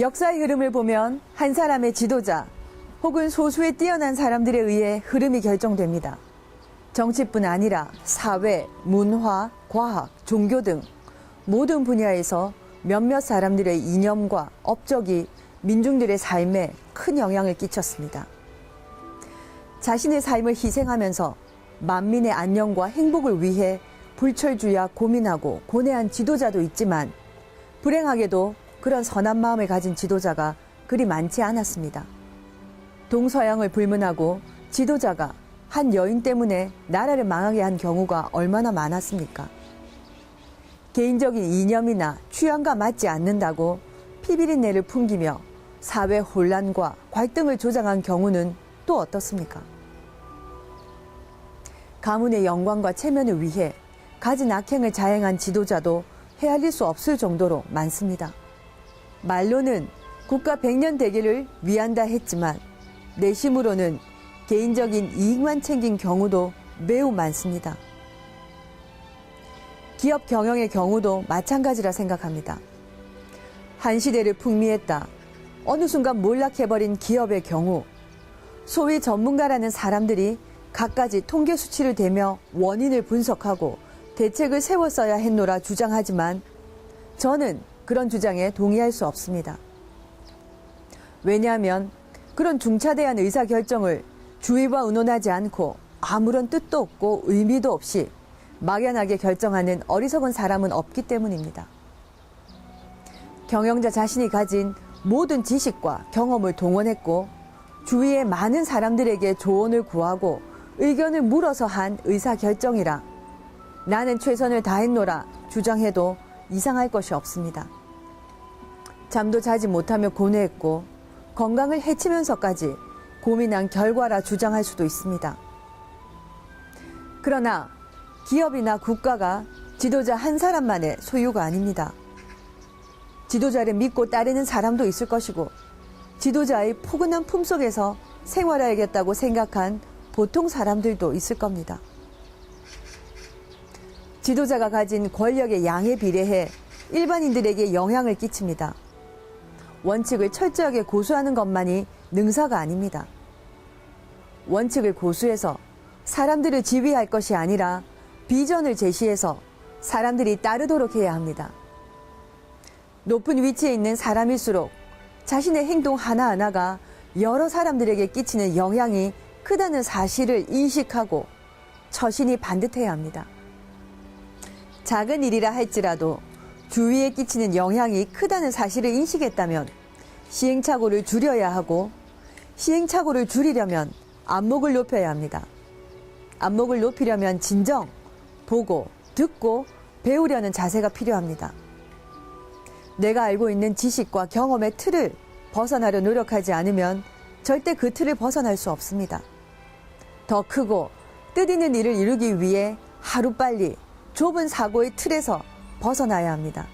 역사의 흐름을 보면 한 사람의 지도자 혹은 소수의 뛰어난 사람들에 의해 흐름이 결정됩니다. 정치뿐 아니라 사회, 문화, 과학, 종교 등 모든 분야에서 몇몇 사람들의 이념과 업적이 민중들의 삶에 큰 영향을 끼쳤습니다. 자신의 삶을 희생하면서 만민의 안녕과 행복을 위해 불철주야 고민하고 고뇌한 지도자도 있지만 불행하게도 그런 선한 마음을 가진 지도자가 그리 많지 않았습니다. 동서양을 불문하고 지도자가 한 여인 때문에 나라를 망하게 한 경우가 얼마나 많았습니까? 개인적인 이념이나 취향과 맞지 않는다고 피비린내를 풍기며 사회 혼란과 갈등을 조장한 경우는 또 어떻습니까? 가문의 영광과 체면을 위해 가진 악행을 자행한 지도자도 헤아릴 수 없을 정도로 많습니다. 말로는 국가 백년 대계를 위한다 했지만 내심으로는 개인적인 이익만 챙긴 경우도 매우 많습니다. 기업 경영의 경우도 마찬가지라 생각합니다. 한 시대를 풍미했다. 어느 순간 몰락해버린 기업의 경우 소위 전문가라는 사람들이 갖가지 통계 수치를 대며 원인을 분석하고 대책을 세웠어야 했노라 주장하지만 저는 그런 주장에 동의할 수 없습니다. 왜냐하면 그런 중차대한 의사 결정을 주의와 의논하지 않고 아무런 뜻도 없고 의미도 없이 막연하게 결정하는 어리석은 사람은 없기 때문입니다. 경영자 자신이 가진 모든 지식과 경험을 동원했고 주위의 많은 사람들에게 조언을 구하고 의견을 물어서 한 의사 결정이라 나는 최선을 다했노라 주장해도 이상할 것이 없습니다. 잠도 자지 못하며 고뇌했고 건강을 해치면서까지 고민한 결과라 주장할 수도 있습니다. 그러나 기업이나 국가가 지도자 한 사람만의 소유가 아닙니다. 지도자를 믿고 따르는 사람도 있을 것이고 지도자의 포근한 품속에서 생활해야겠다고 생각한 보통 사람들도 있을 겁니다. 지도자가 가진 권력의 양에 비례해 일반인들에게 영향을 끼칩니다. 원칙을 철저하게 고수하는 것만이 능사가 아닙니다. 원칙을 고수해서 사람들을 지휘할 것이 아니라 비전을 제시해서 사람들이 따르도록 해야 합니다. 높은 위치에 있는 사람일수록 자신의 행동 하나하나가 여러 사람들에게 끼치는 영향이 크다는 사실을 인식하고 처신이 반듯해야 합니다. 작은 일이라 할지라도 주위에 끼치는 영향이 크다는 사실을 인식했다면 시행착오를 줄여야 하고 시행착오를 줄이려면 안목을 높여야 합니다. 안목을 높이려면 진정, 보고, 듣고, 배우려는 자세가 필요합니다. 내가 알고 있는 지식과 경험의 틀을 벗어나려 노력하지 않으면 절대 그 틀을 벗어날 수 없습니다. 더 크고 뜻있는 일을 이루기 위해 하루빨리 좁은 사고의 틀에서 벗어나야 합니다.